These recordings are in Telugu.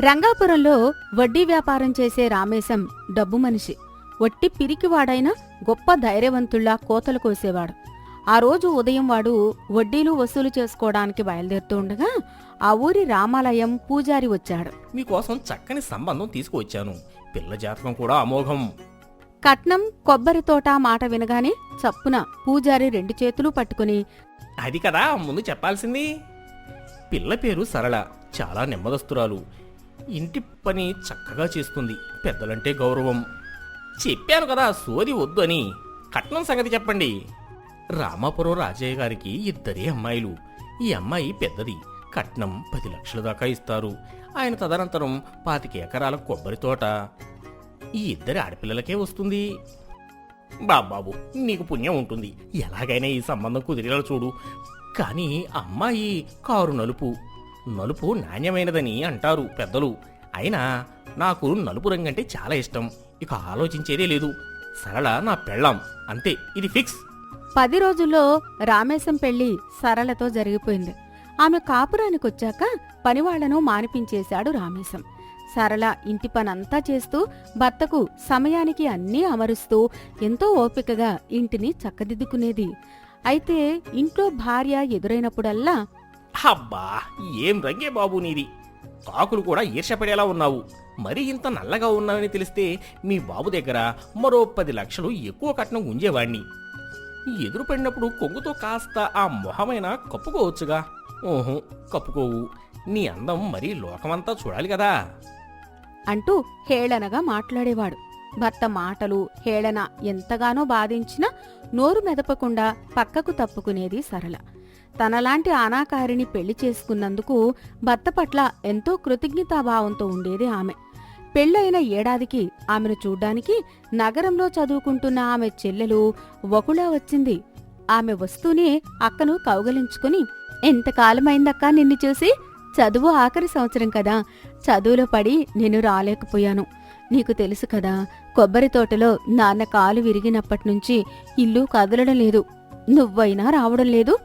రంగాపురంలో వడ్డీ వ్యాపారం చేసే రామేశం డబ్బు మనిషి. ఒట్టి పిరికివాడైన గొప్ప ధైర్యవంతుళ్ళా కోతలు కోసేవాడు. ఆ రోజు ఉదయం వాడు వడ్డీలు వసూలు చేసుకోవడానికి బయలుదేరుతూ ఉండగా ఆ ఊరి రామాలయం పూజారి వచ్చాడు. మీకోసం చక్కని సంబంధం తీసుకువచ్చాను. పిల్ల జాతకం కూడా అమోఘం. కట్నం కొబ్బరి తోట మాట వినగానే చప్పున పూజారి రెండు చేతులు పట్టుకుని అది కదా ముందు చెప్పాల్సింది. పిల్ల పేరు సరళ చాలా నెమ్మదస్తురాలు. ఇంటి పని చక్కగా చేస్తుంది. పెద్దలంటే గౌరవం. చెప్పాను కదా సోది వద్దు అని. కట్నం సంగతి చెప్పండి. రామాపురం రాజయ్య గారికి ఇద్దరే అమ్మాయిలు. ఈ అమ్మాయి పెద్దది. కట్నం పది లక్షల దాకా ఇస్తారు. ఆయన తదనంతరం పాతిక ఎకరాల కొబ్బరి తోట. ఈ ఇద్దరి ఆడపిల్లలకే వస్తుంది. బాబాబు నీకు పుణ్యం ఉంటుంది. ఎలాగైనా ఈ సంబంధం కుదిరేలా చూడు. కానీ అమ్మాయి కారు నలుపు నలుపు నాణ్యమైనదని అంటారు పెద్దలు. అయినా నాకు నలుపు రంగంటే చాలా ఇష్టం. ఇక ఆలోచించేదే లేదు. సరళ నా పెళ్ళాం. అంతే. ఇది ఫిక్స్. పది రోజుల్లో రామేశం పెళ్ళి సరళతో జరిగిపోయింది. ఆమె కాపురానికి వచ్చాక పనివాళ్ళను మానిపించేశాడు రామేశం. సరళ ఇంటి పనంతా చేస్తూ భర్తకు సమయానికి అన్నీ అమరుస్తూ ఎంతో ఓపికగా ఇంటిని చక్కదిద్దుకునేది. అయితే ఇంట్లో భార్య ఎదురైనప్పుడల్లా అబ్బా ఏం రంగే బాబు నీది. కాకులు కూడా ఈర్షపడేలా ఉన్నావు. మరి ఇంత నల్లగా ఉన్నావని తెలిస్తే మీ బాబు దగ్గర మరో పది లక్షలు ఎక్కువ కట్నం గుంజేవాణ్ణి ఎదురు పడినప్పుడు కొంగుతో కాస్త ఆ మొహమైన కప్పుకోవచ్చుగా. ఓహో కప్పుకోవు. నీ అందం మరీ లోకమంతా చూడాలి కదా. అంటూ హేళనగా మాట్లాడేవాడు. భర్త మాటలు హేళన ఎంతగానో బాధించినా నోరు మెదపకుండా పక్కకు తప్పుకునేది సరళ. తనలాంటి అనాకారిని పెళ్ళి చేసుకున్నందుకు భర్త పట్ల ఎంతో కృతజ్ఞతాభావంతో ఉండేది ఆమె. పెళ్ళైన ఏడాదికి ఆమెను చూడ్డానికి నగరంలో చదువుకుంటున్న ఆమె చెల్లెలు వకుళ వచ్చింది. ఆమె వస్తూనే అక్కను కౌగలించుకుని ఎంతకాలమైందక్క నిన్ను చూసి? చదువు ఆఖరి సంవత్సరం కదా. చదువులో పడి నేను రాలేకపోయాను. నీకు తెలుసు కదా కొబ్బరి తోటలో నాన్న కాలు విరిగినప్పటి నుంచి ఇల్లు కదలడం లేదు. నువ్వైనా రావడం లేదు.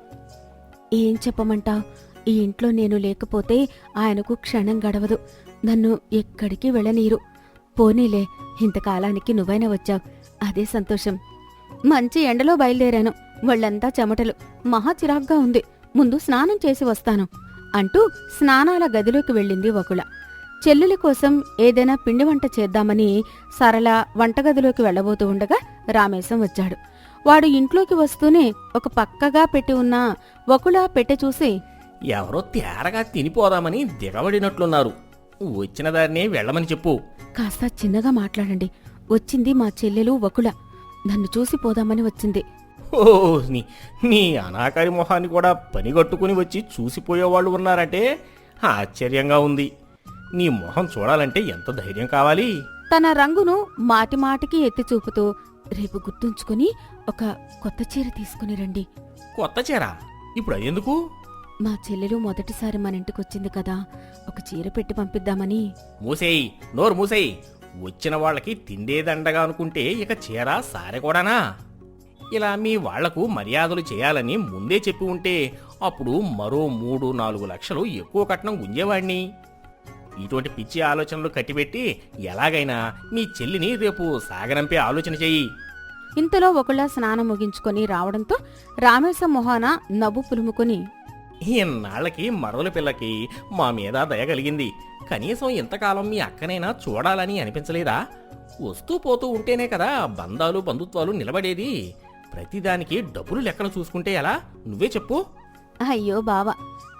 ఏం చెప్పమంటా? ఈ ఇంట్లో నేను లేకపోతే ఆయనకు క్షణం గడవదు. నన్ను ఎక్కడికి వెళ్ళనీరు. పోనీలే ఇంతకాలానికి నువ్వైనా వచ్చావు. అదే సంతోషం. మంచి ఎండలో బయలుదేరాను. వాళ్ళంతా చెమటలు. మహా చిరాగ్గా ఉంది. ముందు స్నానం చేసి వస్తాను అంటూ స్నానాల గదిలోకి వెళ్ళింది వకుళ. చెల్లెలి కోసం ఏదైనా పిండి వంట చేద్దామని సరళ వంటగదిలోకి వెళ్ళబోతూ ఉండగా రామేశం వచ్చాడు. వాడు ఇంట్లోకి వస్తూనే ఒక పక్కగా పెట్టి ఉన్న వకుళ పెట్టె చూసి ఎవరో తేరగా తినిపోదామని దిగబడినట్లున్నారు. వచ్చిన దారినే వెళ్ళమని చెప్పు. కాస్త చిన్నగా మాట్లాడండి. వచ్చింది మా చెల్లెలు వకుళ. నన్ను చూసి పోదామని వచ్చింది. ఓ నీ నీ అనాకారి మొహాన్ని కూడా పనిగట్టుకుని వచ్చి చూసిపోయేవాళ్ళు ఉన్నారంటే ఆశ్చర్యంగా ఉంది. నీ మొహం చూడాలంటే ఎంత ధైర్యం కావాలి? తన రంగును మాటిమాటికి ఎత్తి చూపుతూ రేపు గుర్తుంచుకుని ఒక కొత్త చీర తీసుకుని రండి. కొత్త చీర? ఇప్పుడు అదెందుకు మా చెల్లెలు మొదటిసారి మన ఇంటికొచ్చింది కదా ఒక చీర పెట్టి పంపిద్దామని. మూసేయి నోరు మూసేయి. వచ్చిన వాళ్ళకి తిండేదండగా అనుకుంటే ఇక చీర సారె కూడానా? ఇలా మీ వాళ్ళకు మర్యాదలు చేయాలని ముందే చెప్పి ఉంటే అప్పుడు మరో మూడు నాలుగు లక్షలు ఎక్కువ కట్నం గుంజేవాణ్ణి. ఇటువంటి పిచ్చి ఆలోచనలు కట్టిపెట్టి ఎలాగైనా మీ చెల్లిని రేపు సాగనంపే ఆలోచన చెయ్యి ఇంతలో ఒకళ్ళ స్నానం ముగించుకొని రావడంతో రామేశం మొహాన నవ్వు పులుముకొని ఇన్నాళ్ళకి మరదల పిల్లకి మా మీద దయ కలిగింది. కనీసం ఇంతకాలం మీ అక్కనైనా చూడాలని అనిపించలేదా? వస్తూ పోతూ ఉంటేనే కదా బంధాలు బంధుత్వాలు నిలబడేది. ప్రతిదానికి డబ్బులు లెక్కలు చూసుకుంటే ఎలా? నువ్వే చెప్పు. అయ్యో బావ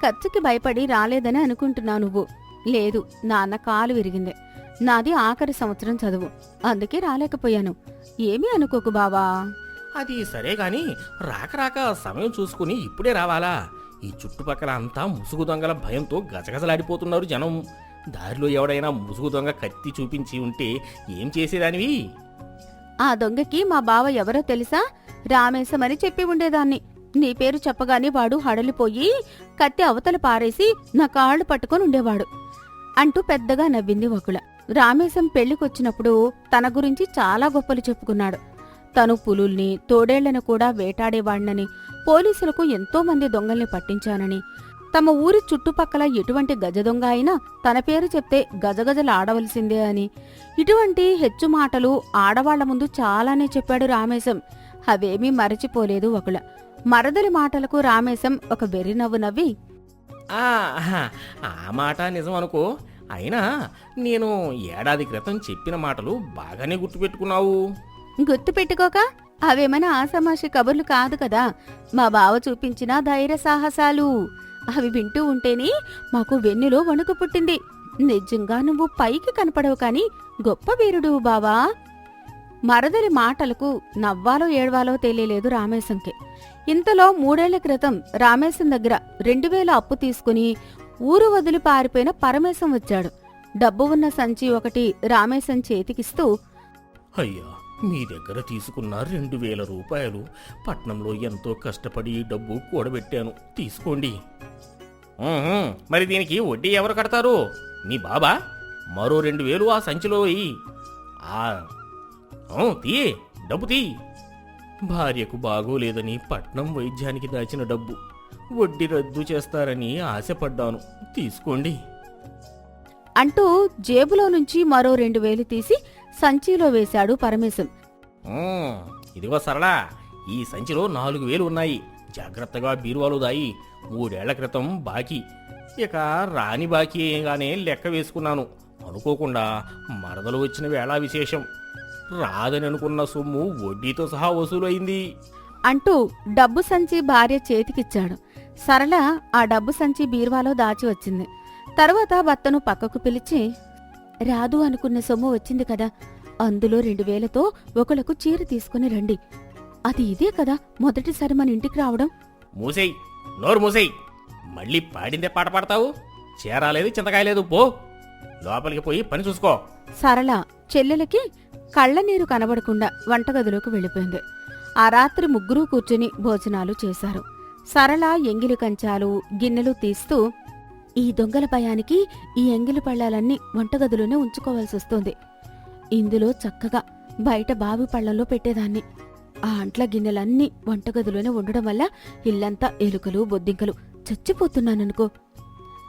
ఖర్చుకి భయపడి రాలేదని అనుకుంటున్నావు నువ్వు. లేదు నాన్న కాలు విరిగింది. నాది ఆఖరి సంవత్సరం చదువు. అందుకే రాలేకపోయాను. ఏమీ అనుకోకు బావా. అది సరే గాని రాక రాక సమయం చూసుకుని ఇప్పుడే రావాలా? ఈ చుట్టుపక్కల అంతా ముసుగు దొంగల భయంతో గజగజలాడిపోతున్నారు జనం. దారిలో ఎవడైనా ముసుగు దొంగ కత్తి చూపించి ఉంటే ఏం చేసేదానివి? ఆ దొంగకి మా బావ ఎవరో తెలుసా? రామేశమని చెప్పి ఉండేదాన్ని. నీ పేరు చెప్పగానే వాడు హడలిపోయి కత్తి అవతల పారేసి నా కాళ్ళు పట్టుకొని ఉండేవాడు. అంటూ పెద్దగా నవ్వింది వకుళ రామేశం పెళ్ళికొచ్చినప్పుడు తన గురించి చాలా గొప్పలు చెప్పుకున్నాడు. తను పులుల్ని తోడేళ్ళను కూడా వేటాడేవాణ్ణని పోలీసులకు ఎంతో మంది దొంగల్ని పట్టించానని తమ ఊరి చుట్టుపక్కల ఎటువంటి గజ దొంగ అయినా తన పేరు చెప్తే గజగజలాడవలసిందే అని. ఇటువంటి హెచ్చు మాటలు ఆడవాళ్ళ ముందు చాలానే చెప్పాడు రామేశం. అవేమీ మరచిపోలేదు ఒకళ మరదలి మాటలకు రామేశం ఒక వెర్రి నవ్వు నవ్వి ఆ, ఆ మాట నిజం అనుకో. అయినా నేను ఏడాది క్రితం చెప్పిన మాటలు బాగానే గుర్తుపెట్టుకున్నావు. గుర్తుపెట్టుకోక? అవేమైనా ఆసమాషి కబుర్లు కాదు కదా. మా బావ చూపించిన ధైర్య సాహసాలు. అవి వింటూ ఉంటేనే మాకు వెన్నులో వణుకు పుట్టింది. నిజంగా నువ్వు పైకి కనపడవు కాని గొప్ప వీరుడు బావా. మరదలి మాటలకు నవ్వాలో ఏడవాలో తెలియలేదు రామేశంకి. ఇంతలో మూడేళ్ళ క్రితం రామేశం దగ్గర రెండు వేల అప్పు తీసుకుని ఊరు వదిలి పారిపోయిన పరమేశం వచ్చాడు. డబ్బు ఉన్న సంచి ఒకటి రామేశం చేతికిస్తూ అయ్యా మీ దగ్గర తీసుకున్న రెండు వేల రూపాయలు పట్నంలో ఎంతో కష్టపడి ఈ డబ్బు కూడబెట్టాను. తీసుకోండి. మరి దీనికి వడ్డీ ఎవరు కడతారు? మీ బాబా? మరో రెండు వేలు ఆ సంచిలో వెయ్యి తీ డబ్బు తీ. భార్యకు బాగోలేదని పట్నం వైద్యానికి దాచిన డబ్బు. వడ్డీ రద్దు చేస్తారని ఆశపడ్డాను. తీసుకోండి. అంటూ జేబులో నుంచి మరో రెండు వేలు తీసి సంచిలో వేశాడు పరమేశం. ఇదిగో సరళా ఈ సంచిలో నాలుగు వేలు ఉన్నాయి. జాగ్రత్తగా బీరువాలు దాయి. మూడేళ్ళ క్రితం బాకీ. ఇక రాని బాకీగానే లెక్క వేసుకున్నాను. అనుకోకుండా మరదలు వచ్చిన వేళ విశేషం. రాదని అనుకున్న సొమ్ము వడ్డీతో సహా వసూలు అయింది అంటూ డబ్బు సంచి భార్య చేతికిచ్చాడు. సరళ ఆ డబ్బు సంచి బీర్వాలో దాచి వచ్చింది. తర్వాత భర్తను పక్కకు పిలిచి రాదు అనుకున్న సొమ్ము వచ్చింది కదా అందులో రెండు వేలతో ఒకలకు చీర తీసుకుని రండి. అది ఇదే కదా మొదటిసారి మన ఇంటికి రావడం. మూసేయ్ నోరు మూసేయ్. మళ్ళీ పాడిందే పాట పాడతావు? చేరాలేదు చింతకాయలేదు పో. లోపలికి పోయి పని చూసుకో. సరళ చెల్లెలకి కళ్ళనీరు కనబడకుండా వంటగదిలోకి వెళ్ళిపోయింది. ఆ రాత్రి ముగ్గురూ కూర్చుని భోజనాలు చేశారు. సరళ ఎంగిలి కంచాలు గిన్నెలు తీస్తూ ఈ దొంగల భయానికి ఈ ఎంగిలి పళ్ళాలన్నీ వంటగదిలోనే ఉంచుకోవాల్సి వస్తుంది. ఇందులో చక్కగా బయట బావి పళ్ళల్లో పెట్టేదాన్ని. ఆ అంట్ల గిన్నెలన్నీ వంటగదిలోనే ఉండడం వల్ల ఇల్లంతా ఎలుకలు బొద్దింకలు చచ్చిపోతున్నాననుకో.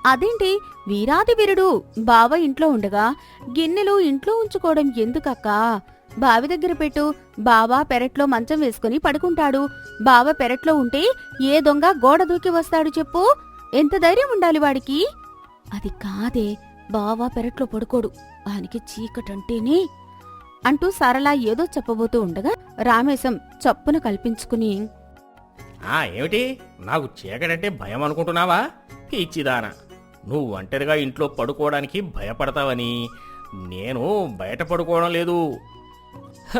అదేంటి? వీరాది వీరుడు బావ ఇంట్లో ఉండగా గిన్నెలు ఇంట్లో ఉంచుకోవడం ఎందుకక్కా? బావి దగ్గర పెట్టు బావ పెరట్లో మంచం వేసుకుని పడుకుంటాడు. బావ పెరట్లో ఉంటే ఏ దొంగ గోడ దూకి వస్తాడు చెప్పు. ఎంత ధైర్యం ఉండాలి వాడికి? అది కాదే బావ పెరట్లో పడుకోడు ఆయనకి చీకటంటేనే. అంటూ సరళ ఏదో చెప్పబోతూ ఉండగా రామేశం చప్పున కల్పించుకుని ఆ ఏమిటి? నాకు చీకటంటే భయం అనుకుంటున్నావా? పిచ్చిదానా. నువ్వు ఒంటరిగా ఇంట్లో పడుకోవడానికి భయపడతావని. నేను బయట పడుకోవడం లేదు.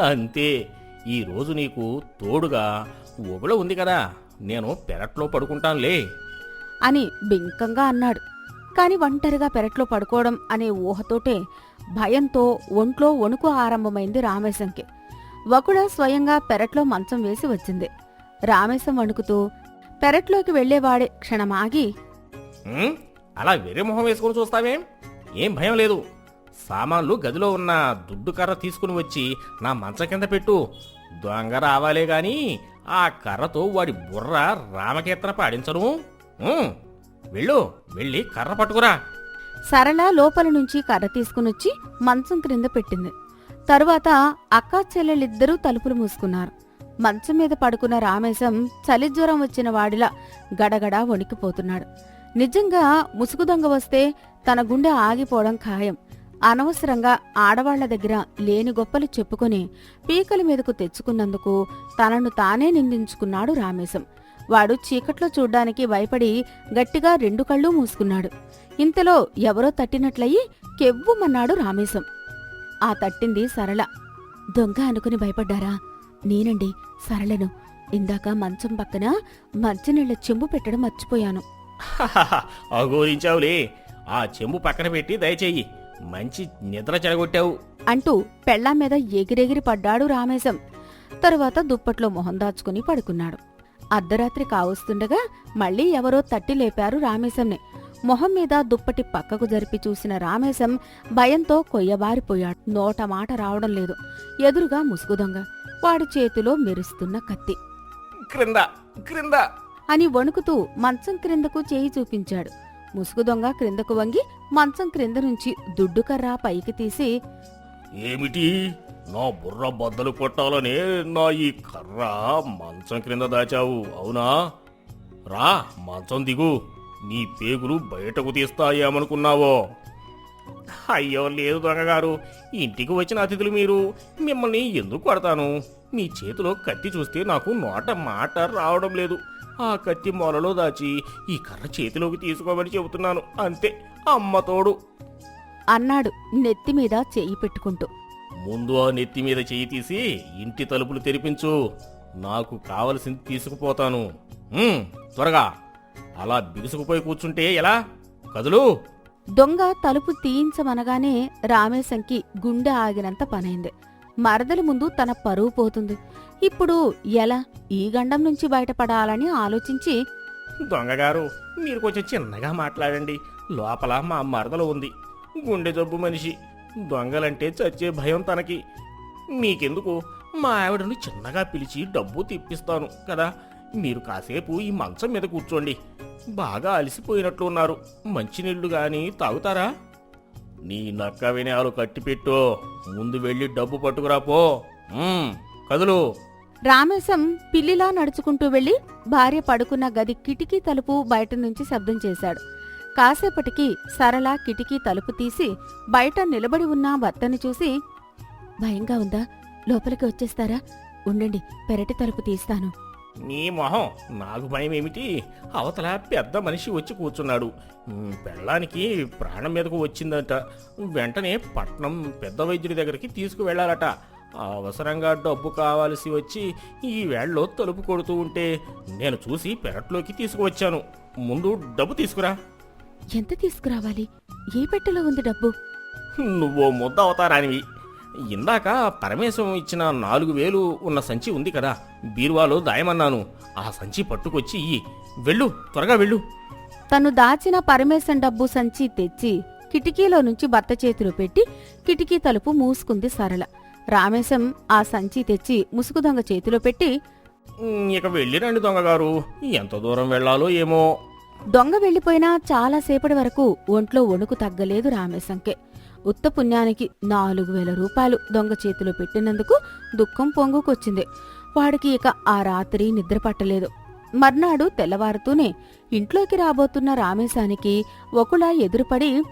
అంతే. ఈ రోజు నీకు తోడుగా ఒగుల ఉంది కదా. నేను పెరట్లో పడుకుంటానులే. అని బింకంగా అన్నాడు. కాని ఒంటరిగా పెరట్లో పడుకోవడం అనే ఊహతోటే భయంతో ఒంట్లో వణుకు ఆరంభమైంది రామేశంకి. వకుడ స్వయంగా పెరట్లో మంచం వేసి వచ్చింది. రామేశం వణుకుతూ పెరట్లోకి వెళ్ళేవాడే క్షణమాగి అలా వేరే మొహం వేసుకుని చూస్తావేం? ఏం భయం లేదు. సామాన్లు గదిలో ఉన్న దుడ్డు కర్ర తీసుకుని వచ్చి నా మంచం కింద పెట్టు. దొంగ రావాలే గాని ఆ కర్రతో వాడి బుర్ర రామకీర్తన పాడించను. వెళ్ళు వెళ్ళి కర్ర పట్టుకురా. సరళ లోపల నుంచి కర్ర తీసుకునొచ్చి మంచం క్రింద పెట్టింది. తరువాత అక్కా చెల్లెలిద్దరూ తలుపులు మూసుకున్నారు. మంచం మీద పడుకున్న రామేశం చలి జ్వరం వచ్చిన వాడిలా గడగడా వణికిపోతున్నాడు. నిజంగా ముసుగు దొంగ వస్తే తన గుండె ఆగిపోవడం ఖాయం. అనవసరంగా ఆడవాళ్ళ దగ్గర లేని గొప్పలు చెప్పుకొని పీకల మీదకు తెచ్చుకున్నందుకు తనను తానే నిందించుకున్నాడు రామేశం. వాడు చీకట్లో చూడ్డానికి భయపడి గట్టిగా రెండు కళ్ళు మూసుకున్నాడు. ఇంతలో ఎవరో తట్టినట్లయి కెవ్వుమన్నాడు రామేశం. ఆ తట్టింది సరళ. దొంగ అనుకుని భయపడ్డారా? నేనండి సరళను. ఇందాక మంచం పక్కన మంచినీళ్ళ చెంబు పెట్టడం మర్చిపోయాను. అఘోరించావులే ఆ చెంబు పక్కన పెట్టి దయచేయి. మంచి నిద్ర చెడగొట్టావు. అంటూ పెళ్ళాం మీద ఎగిరెగిరి పడ్డాడు రామేశం. తరువాత దుప్పట్లో మొహం దాచుకుని పడుకున్నాడు. అర్ధరాత్రి కావస్తుండగా మళ్ళీ ఎవరో తట్టి లేపారు రామేశంని. మొహం మీద దుప్పటి పక్కకు జరిపి చూసిన రామేశం భయంతో కొయ్యబారిపోయాడు. నోట మాట రావడం లేదు. ఎదురుగా ముసుగు దొంగ వాడి చేతిలో మెరుస్తున్న కత్తి. క్రింద క్రింద. అని వణుకుతూ మంచం క్రిందకు చేయి చూపించాడు. ముసుగు దొంగ క్రిందకు వంగి మంచం క్రింద నుంచి దుడ్డుకర్ర పైకి తీసి ఏమిటి? నా బుర్ర బద్దలు కొట్టాలనే నా ఈ కర్ర మంచం క్రింద దాచావు అవునా? రా మంచం దిగు. నీ పేగులు బయటకు తీస్తాయేమనుకున్నావో? అయ్యో లేదు దొంగగారు. ఇంటికి వచ్చిన అతిథులు మీరు. మిమ్మల్ని ఎందుకు కొడతాను? మీ చేతిలో కత్తి చూస్తే నాకు నోట మాట రావడం లేదు. ఆ కత్తి మొలలో దాచి ఈ కర్ర చేతిలోకి తీసుకోమని చెబుతున్నాను. అంతే. అమ్మ తోడు. అన్నాడు నెత్తి మీద చెయ్యి పెట్టుకుంటూ. ముందు ఆ నెత్తి మీద చెయ్యి తీసి ఇంటి తలుపులు తెరిపించు. నాకు కావలసింది తీసుకుపోతాను. ఉమ్, త్వరగా. అలా బిగుసుకుపోయి కూర్చుంటే ఎలా? కదులు. దొంగ తలుపు తీయించమనగానే రామేశంకి గుండె ఆగినంత పనైంది. మరదల ముందు తన పరువు పోతుంది. ఇప్పుడు ఎలా ఈ గండం నుంచి బయటపడాలని ఆలోచించి దొంగగారు మీరు కొంచెం చిన్నగా మాట్లాడండి. లోపల మా మరదలు ఉంది. గుండె జబ్బు మనిషి. దొంగలంటే చచ్చే భయం తనకి. మీకెందుకు? మా ఆవిడను చిన్నగా పిలిచి డబ్బు తిప్పిస్తాను కదా? మీరు కాసేపు ఈ మంచం మీద కూర్చోండి. బాగా అలసిపోయినట్లు ఉన్నారు మంచినీళ్ళు గాని తాగుతారా? నీ నక్క వినయాలు కట్టిపెట్టు. ముందు వెళ్ళి డబ్బు పట్టుకురా పో. కదులు. రామేశం పిల్లిలా నడుచుకుంటూ వెళ్ళి భార్య పడుకున్న గది కిటికీ తలుపు బయట నుంచి శబ్దం చేశాడు. కాసేపటికి సరళ కిటికీ తలుపు తీసి బయట నిలబడి ఉన్న భర్తని చూసి భయంగా ఉందా? లోపలికి వచ్చేస్తారా? ఉండండి పెరటి తలుపు తీస్తాను. నీ మొహం నాకు భయం ఏమిటి అవతల పెద్ద మనిషి వచ్చి కూర్చున్నాడు. పెళ్ళానికి ప్రాణం మీదకు వచ్చిందట. వెంటనే పట్నం పెద్ద వైద్యుడి దగ్గరికి తీసుకువెళ్ళాలట. అవసరంగా డబ్బు కావాల్సి వచ్చి ఈ వేళ్ళలో తలుపు కొడుతూ ఉంటే నేను చూసి పెరట్లోకి తీసుకువచ్చాను. ముందు డబ్బు తీసుకురా. ఎంత తీసుకురావాలి? ఏ పెట్టెలో ఉంది డబ్బు? నువ్వు ముద్ద అవుతారానివి ఇందాక పరమేశం ఇచ్చిన నాలుగు వేలు ఉన్న సంచి ఉంది కదా బీరువాలో దాయమన్నాను. ఆ సంచి పట్టుకొచ్చి ఇయ్యి. వెళ్ళు త్వరగా వెళ్ళు. తను దాచిన పరమేశం డబ్బు సంచి తెచ్చి కిటికీలో నుంచి భర్త చేతిలో పెట్టి కిటికీ తలుపు మూసుకుంది సరళ. రామేశం ఆ సంచి తెచ్చి ముసుగు దొంగ చేతిలో పెట్టి ఇక వెళ్ళిరండి దొంగగారు. ఎంత దూరం వెళ్ళాలో ఏమో. దొంగ వెళ్ళిపోయినా చాలాసేపటి వరకు ఒంట్లో వణుకు తగ్గలేదు రామేశంకే. ఉత్త పుణ్యానికి నాలుగు వేల రూపాయలు దొంగ చేతిలో పెట్టినందుకు దుఃఖం పొంగుకొచ్చింది. వాడికి ఇక ఆ రాత్రి నిద్ర పట్టలేదు. మర్నాడు తెల్లవారుతూనే ఇంట్లోకి రాబోతున్న రామేశానికి ఒకళ ఎదురుపడి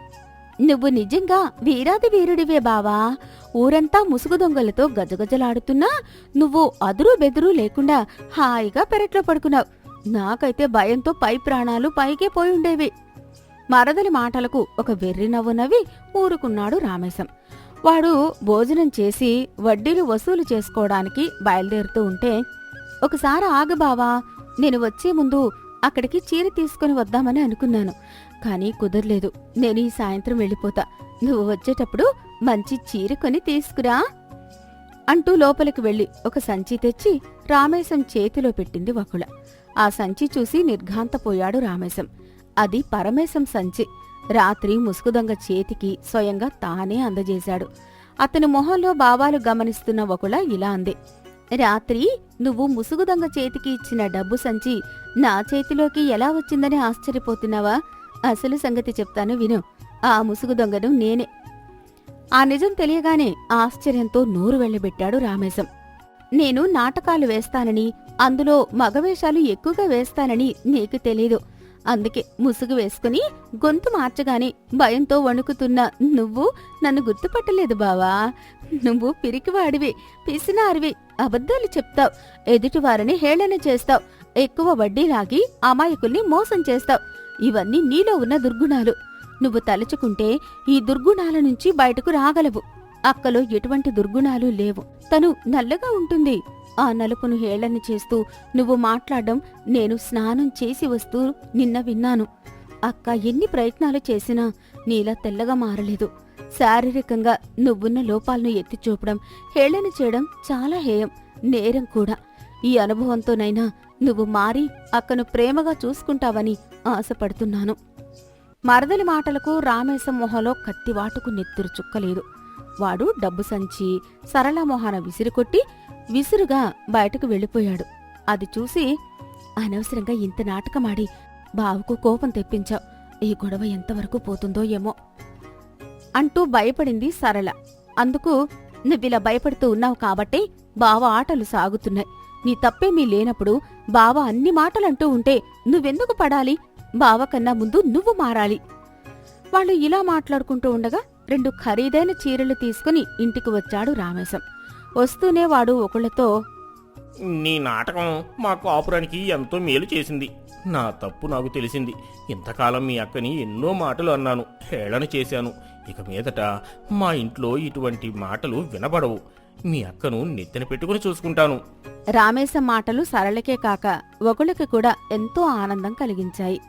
నువ్వు నిజంగా వీరాది వీరుడివే బావా? ఊరంతా ముసుగు దొంగలతో గజగజలాడుతున్నా? నువ్వు అదురు బెదురు లేకుండా హాయిగా పెరట్లో పడుకున్నావు. నాకైతే భయంతో పై ప్రాణాలు పైకే పోయి ఉండేవి. మరదలి మాటలకు ఒక వెర్రి నవ్వు నవ్వి ఊరుకున్నాడు రామేశం. వాడు భోజనం చేసి వడ్డీలు వసూలు చేసుకోవడానికి బయలుదేరుతూ ఉంటే ఒకసారి ఆగబావా నేను వచ్చే ముందు అక్కడికి చీర తీసుకుని వద్దామని అనుకున్నాను. కానీ కుదరలేదు. నేను ఈ సాయంత్రం వెళ్ళిపోతా. నువ్వు వచ్చేటప్పుడు మంచి చీర కొని తీసుకురా. అంటూ లోపలికి వెళ్ళి ఒక సంచి తెచ్చి రామేశం చేతిలో పెట్టింది వకుళ. ఆ సంచి చూసి నిర్ఘాంతపోయాడు రామేశం. అది పరమేశం సంచి. రాత్రి ముసుగుదొంగ చేతికి స్వయంగా తానే అందజేశాడు. అతని మొహంలో భావాలు గమనిస్తున్న ఒకళ ఇలా అంది. రాత్రి నువ్వు ముసుగుదొంగ చేతికి ఇచ్చిన డబ్బు సంచి నా చేతిలోకి ఎలా వచ్చిందని ఆశ్చర్యపోతున్నావా? అసలు సంగతి చెప్తాను విను. ఆ ముసుగు దొంగను నేనే. ఆ నిజం తెలియగానే ఆశ్చర్యంతో నోరు వెళ్ళబెట్టాడు రామేశం. నేను నాటకాలు వేస్తానని అందులో మగవేషాలు ఎక్కువగా వేస్తానని నీకు తెలీదు. అందుకే ముసుగు వేసుకుని గొంతు మార్చగానే భయంతో వణుకుతున్న నువ్వు నన్ను గుర్తుపట్టలేదు బావా. నువ్వు పిరికివాడివి పిసినారివి అబద్ధాలు చెప్తావు ఎదుటివారిని హేళన చేస్తావు ఎక్కువ వడ్డీ లాగి అమాయకుల్ని మోసం చేస్తావు. ఇవన్నీ నీలో ఉన్న దుర్గుణాలు. నువ్వు తలుచుకుంటే ఈ దుర్గుణాల నుంచి బయటకు రాగలవు. అక్కలో ఎటువంటి దుర్గుణాలు లేవు. తను నల్లగా ఉంటుంది. ఆ నలుపును హేళన చేస్తూ నువ్వు మాట్లాడడం నేను స్నానం చేసి వస్తూ నిన్న విన్నాను. అక్క ఎన్ని ప్రయత్నాలు చేసినా నీలా తెల్లగా మారలేదు. శారీరకంగా నువ్వున్న లోపాలను ఎత్తి చూపడం హేళన చేయడం చాలా హేయం నేరం కూడా. ఈ అనుభవంతోనైనా నువ్వు మారి అక్కను ప్రేమగా చూసుకుంటావని ఆశపడుతున్నాను. మరదలి మాటలకు రామేశం మొహంలో కత్తివాటుకు నెత్తురు చుక్కలేదు. వాడు డబ్బు సంచి సరళ మొహాన విసిరికొట్టి విసురుగా బయటకు వెళ్ళిపోయాడు. అది చూసి అనవసరంగా ఇంత నాటకమాడి బావకు కోపం తెప్పించావు. ఈ గొడవ ఎంతవరకు పోతుందో ఏమో అంటూ భయపడింది సరళ. అందుకు నువ్విలా భయపడుతూ ఉన్నావు కాబట్టి బావ ఆటలు సాగుతున్నాయి. నీ తప్పేమీ లేనప్పుడు బావ అన్ని మాటలంటూ ఉంటే నువ్వెందుకు పడాలి? బావ కన్నా ముందు నువ్వు మారాలి. వాళ్ళు ఇలా మాట్లాడుకుంటూ ఉండగా రెండు ఖరీదైన చీరలు తీసుకుని ఇంటికి వచ్చాడు రామేశం. వస్తూనే వాడు ఒకళ్ళతో నీ నాటకం మా కాపురానికి ఎంతో మేలు చేసింది. నా తప్పు నాకు తెలిసింది. ఇంతకాలం మీ అక్కని ఎన్నో మాటలు అన్నాను హేళన చేశాను. ఇక మీదట మా ఇంట్లో ఇటువంటి మాటలు వినబడవు. మీ అక్కను నెత్తిన పెట్టుకుని చూసుకుంటాను. రామేశం మాటలు సరళకే కాక ఒకళ్ళకి కూడా ఎంతో ఆనందం కలిగించాయి.